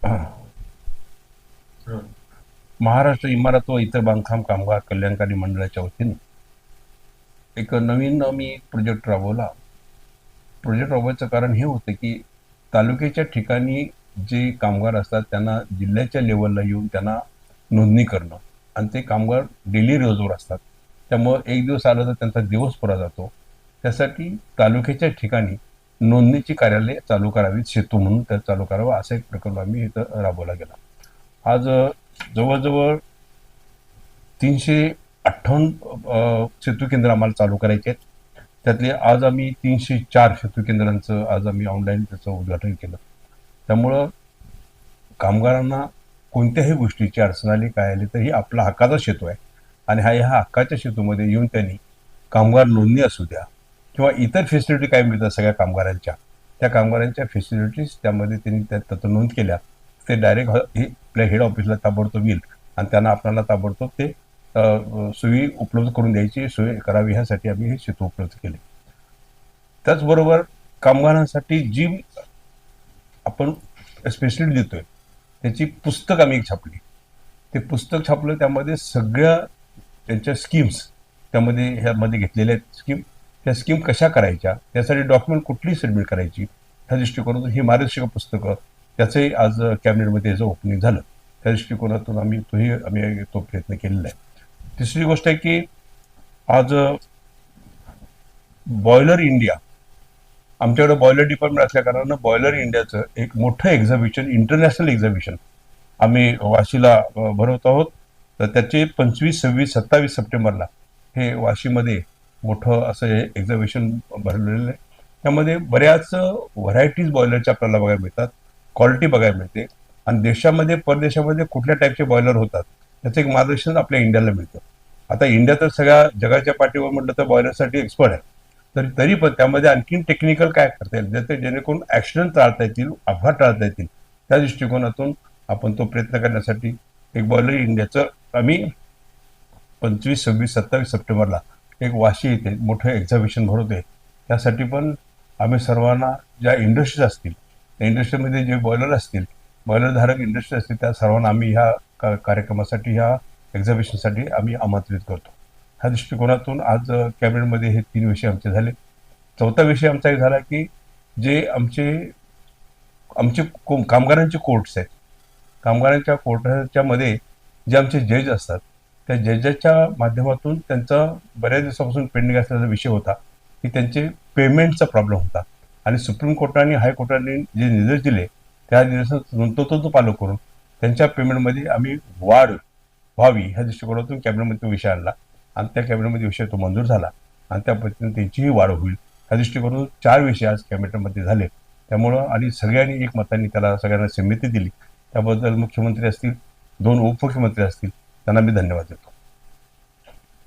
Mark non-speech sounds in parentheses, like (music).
(clears throat) महाराष्ट्र इमारत व इतर बांधकाम कामगार कल्याणकारी मंडळाच्या वतीने एक नवीन आम्ही प्रोजेक्ट राबवला. प्रोजेक्ट राबवायचं कारण हे होतं की तालुक्याच्या ठिकाणी जे कामगार असतात त्यांना जिल्ह्याच्या लेवलला येऊन त्यांना नोंदणी करणं आणि ते कामगार डेली रोजवर असतात. त्यामुळं एक दिवस आला तर त्यांचा दिवस पुरा जातो. त्यासाठी तालुक्याच्या ठिकाणी नोंदणीची कार्यालय चालू करावीत सेतू म्हणून त्या चालू करावं असा एक प्रकल्प आम्ही इथं राबवला गेला. आज जवळजवळ तीनशे अठ्ठावन्न सेतू केंद्र आम्हाला चालू करायचे आहेत. त्यातले आज आम्ही तीनशे चार सेतू केंद्रांचं आज आम्ही ऑनलाईन त्याचं उद्घाटन केलं. त्यामुळं कामगारांना कोणत्याही गोष्टीची अडचण आली काय आली तर ही आपला हक्काचा सेतू आहे. आणि हा ह्या हक्काच्या सेतूमध्ये येऊन त्यांनी कामगार नोंदणी असू द्या किंवा इतर फेसिलिटी काय मिळतात सगळ्या कामगारांच्या. त्या कामगारांच्या फेसिलिटीज त्यामध्ये त्यांनी त्या त्याचं नोंद केल्या. ते डायरेक्ट हे आपल्या हेड ऑफिसला ताबडतोब येईल. आणि त्यांना आपल्याला ताबडतोब ते सोयी उपलब्ध करून द्यायची सोय करावी ह्यासाठी आम्ही हे सेतू उपलब्ध केले. त्याचबरोबर कामगारांसाठी जी आपण स्पेशलिटी देतोय त्याची पुस्तक आम्ही एक छापली. ते पुस्तक छापलं त्यामध्ये सगळ्या त्यांच्या स्कीम्स त्यामध्ये ह्यामध्ये घेतलेल्या आहेत स्कीम त्या स्कीम कशा करायच्या त्यासाठी डॉक्युमेंट कुठली सबमिट करायची ह्या दृष्टिकोनातून ही मार्गदर्शक पुस्तकं त्याचंही आज कॅबिनेटमध्ये याचं ओपनिंग झालं त्या दृष्टिकोनातून आम्ही तोही आम्ही तो प्रयत्न केलेला आहे. तिसरी गोष्ट आहे की आज बॉयलर इंडिया आमच्याकडे बॉयलर डिपार्टमेंट असल्याकारणानं बॉयलर इंडियाचं एक मोठं एक्झिबिशन इंटरनॅशनल एक्झिबिशन आम्ही वाशीला भरवत आहोत. तर त्याचे पंचवीस सव्वीस सत्तावीस सप्टेंबरला हे वाशीमध्ये मोठं असं हे एक्झिबिशन भरलेलं आहे. त्यामध्ये बऱ्याच व्हरायटीज बॉयलरच्या आपल्याला बघायला मिळतात. क्वालिटी बघायला मिळते. आणि देशामध्ये परदेशामध्ये कुठल्या टाईपचे बॉयलर होतात त्याचं एक मार्गदर्शन आपल्या इंडियाला मिळतं. आता इंडिया तर सगळ्या जगाच्या पाठीवर म्हटलं तर बॉयलरसाठी एक्सपर्ट आहे. तर तरी पण त्यामध्ये आणखीन टेक्निकल काय करता येईल? ज्याचे जेणेकरून ॲक्सिडेंट टाळता येतील अपघात टाळता येतील त्या दृष्टिकोनातून आपण तो प्रयत्न करण्यासाठी एक बॉयलर इंडियाचं आम्ही पंचवीस सव्वीस सत्तावीस सप्टेंबरला एक वाशी येथे मोठं एक्झिबिशन भरवते त्यासाठी पण आम्ही सर्वांना ज्या इंडस्ट्रीज असतील त्या इंडस्ट्रीमध्ये जे बॉयलर असतील बॉयलरधारक इंडस्ट्री असतील त्या सर्वांना आम्ही ह्या का कार्यक्रमासाठी ह्या एक्झिबिशनसाठी आम्ही आमंत्रित करतो. ह्या दृष्टिकोनातून आज कॅबिनेटमध्ये हे तीन विषय आमचे झाले. चौथा विषय आमचा एक झाला की जे आमचे आमचे को- कामगारांचे कोर्ट्स आहेत. कामगारांच्या कोर्टाच्यामध्ये जे आमचे जज असतात त्या जजेसच्या माध्यमातून त्यांचा बऱ्याच दिवसापासून पेंडिंग असलेला विषय होता की त्यांचे पेमेंटचा प्रॉब्लेम होता. आणि सुप्रीम कोर्टाने हायकोर्टाने जे निर्देश दिले त्या निर्देशात तो पालन करून त्यांच्या पेमेंटमध्ये आम्ही वाढ व्हावी ह्या दृष्टिकोनातून कॅबिनेटमध्ये तो विषय आणला. आणि त्या कॅबिनेटमध्ये विषय तो मंजूर झाला. आणि त्या पद्धतीने त्यांचीही वाढ होईल. ह्या दृष्टिकोनातून चार विषय आज कॅबिनेटमध्ये झाले. त्यामुळं आणि सगळ्यांनी एकमतांनी त्याला सगळ्यांना संमती दिली. त्याबद्दल मुख्यमंत्री असतील दोन उपमुख्यमंत्री असतील त्यांना मी धन्यवाद देतो.